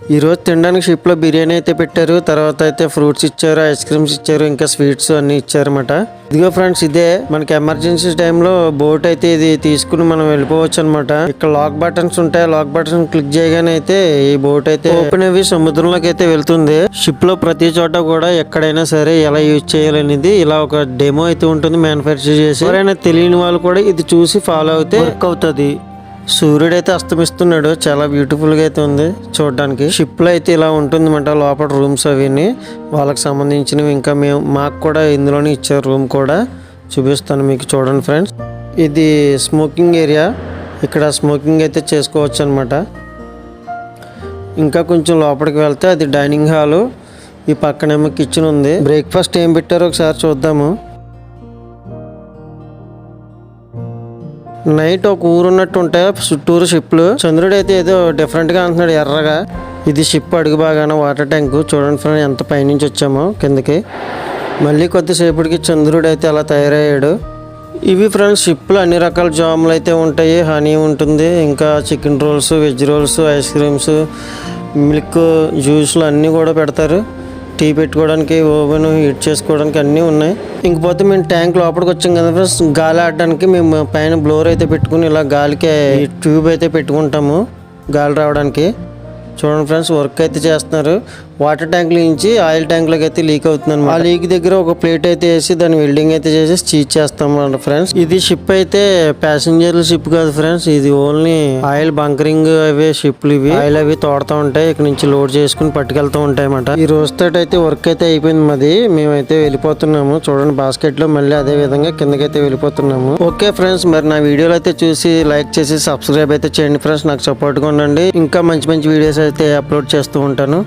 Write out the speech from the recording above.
ఈరోజు తినడానికి షిప్లో బిర్యానీ అయితే పెట్టారు తర్వాత అయితే ఫ్రూట్స్ ఇచ్చారు ఐస్ క్రీమ్స్ ఇచ్చారు ఇంకా స్వీట్స్ అన్ని ఇచ్చారన్నమాట. ఇదిగో ఫ్రెండ్స్ ఇదే మనకి ఎమర్జెన్సీ టైంలో బోట్ అయితే ఇది తీసుకుని మనం వెళ్ళిపోవచ్చు అనమాట ఇక్కడ లాక్ బటన్స్ ఉంటాయి లాక్ బటన్స్ క్లిక్ చేయగానే అయితే ఈ బోట్ అయితే ఓపెన్ అవి సముద్రంలోకి అయితే వెళ్తుంది. షిప్లో ప్రతి చోట కూడా ఎక్కడైనా సరే ఎలా యూజ్ చేయాలనేది ఇలా ఒక డెమో అయితే ఉంటుంది మ్యానుఫ్యాక్చర్ చేసి. ఎవరైనా తెలియని వాళ్ళు కూడా ఇది చూసి ఫాలో అయితే వర్క్ అవుతుంది. సూర్యుడు అయితే అస్తమిస్తున్నాడు. చాలా బ్యూటిఫుల్గా అయితే ఉంది చూడడానికి. షిప్లో అయితే ఇలా ఉంటుంది మాట లోపల రూమ్స్ అవిని వాళ్ళకి సంబంధించినవి ఇంకా మేము మాకు కూడా ఇందులోనే ఇచ్చారు రూమ్ కూడా. చూపిస్తాను మీకు చూడండి ఫ్రెండ్స్ ఇది స్మోకింగ్ ఏరియా ఇక్కడ స్మోకింగ్ అయితే చేసుకోవచ్చు అనమాట ఇంకా కొంచెం లోపలికి వెళ్తే అది డైనింగ్ హాలు ఈ పక్కనేమో కిచెన్ ఉంది. బ్రేక్ఫాస్ట్ ఏం పెట్టారో ఒకసారి చూద్దాము. నైట్ ఒక ఊరున్నట్టు ఉంటాయి చుట్టూరు షిప్లు. చంద్రుడు అయితే ఏదో డిఫరెంట్గా అంటున్నాడు ఎర్రగా. ఇది షిప్ అడుగు బాగాన వాటర్ ట్యాంక్ చూడండి ఫ్రెండ్ ఎంత పైనుంచి వచ్చామో కిందకి. మళ్ళీ కొద్దిసేపటికి చంద్రుడు అయితే అలా తయారయ్యాడు. ఇవి ఫ్రెండ్స్ షిప్లో అన్ని రకాల జాములు అయితే ఉంటాయి. హనీ ఉంటుంది. ఇంకా chicken rolls veg rolls ice creams milk జ్యూస్లు అన్నీ కూడా పెడతారు. టీ పెట్టుకోవడానికి ఓవెన్ హీట్ చేసుకోవడానికి అన్నీ ఉన్నాయి. ఇంకపోతే మేము ట్యాంక్ లోపలికి వచ్చాం కదా ఫ్రెండ్స్. గాలి ఆడడానికి మేము పైన బ్లోర్ అయితే పెట్టుకుని ఇలా గాలికి ట్యూబ్ అయితే పెట్టుకుంటాము గాలి రావడానికి. చూడండి ఫ్రెండ్స్ వర్క్ అయితే చేస్తున్నారు. వాటర్ ట్యాంక్ నుంచి ఆయిల్ ట్యాంక్లోకి అయితే లీక్ అవుతుంది ఆ లీక్ దగ్గర ఒక ప్లేట్ అయితే వేసి దాని వెల్డింగ్ అయితే చేసి స్టీచ్ చేస్తాం ఫ్రెండ్స్ ఇది షిప్ అయితే ప్యాసింజర్ షిప్ కాదు ఫ్రెండ్స్ ఇది ఓన్లీ ఆయిల్ బంకరింగ్ అవే షిప్లు ఇవి. ఆయిల్ అవి తోడుతూ ఉంటాయి ఇక్కడ నుంచి లోడ్ చేసుకుని పట్టుకెళ్తూ ఉంటాయి అన్నమాట. ఈ రోజుతో అయితే వర్క్ అయితే అయిపోయింది మాది. మేమైతే వెళ్ళిపోతున్నాము. చూడండి బాస్కెట్లో మళ్ళీ అదే విధంగా కిందకైతే వెళ్ళిపోతున్నాము. ఓకే ఫ్రెండ్స్ మరి నా వీడియోలు అయితే చూసి లైక్ చేసి సబ్స్క్రైబ్ అయితే చేయండి ఫ్రెండ్స్ నాకు సపోర్ట్గా ఉండండి. ఇంకా మంచి మంచి వీడియోస్ అయితే అప్లోడ్ చేస్తూ ఉంటాను.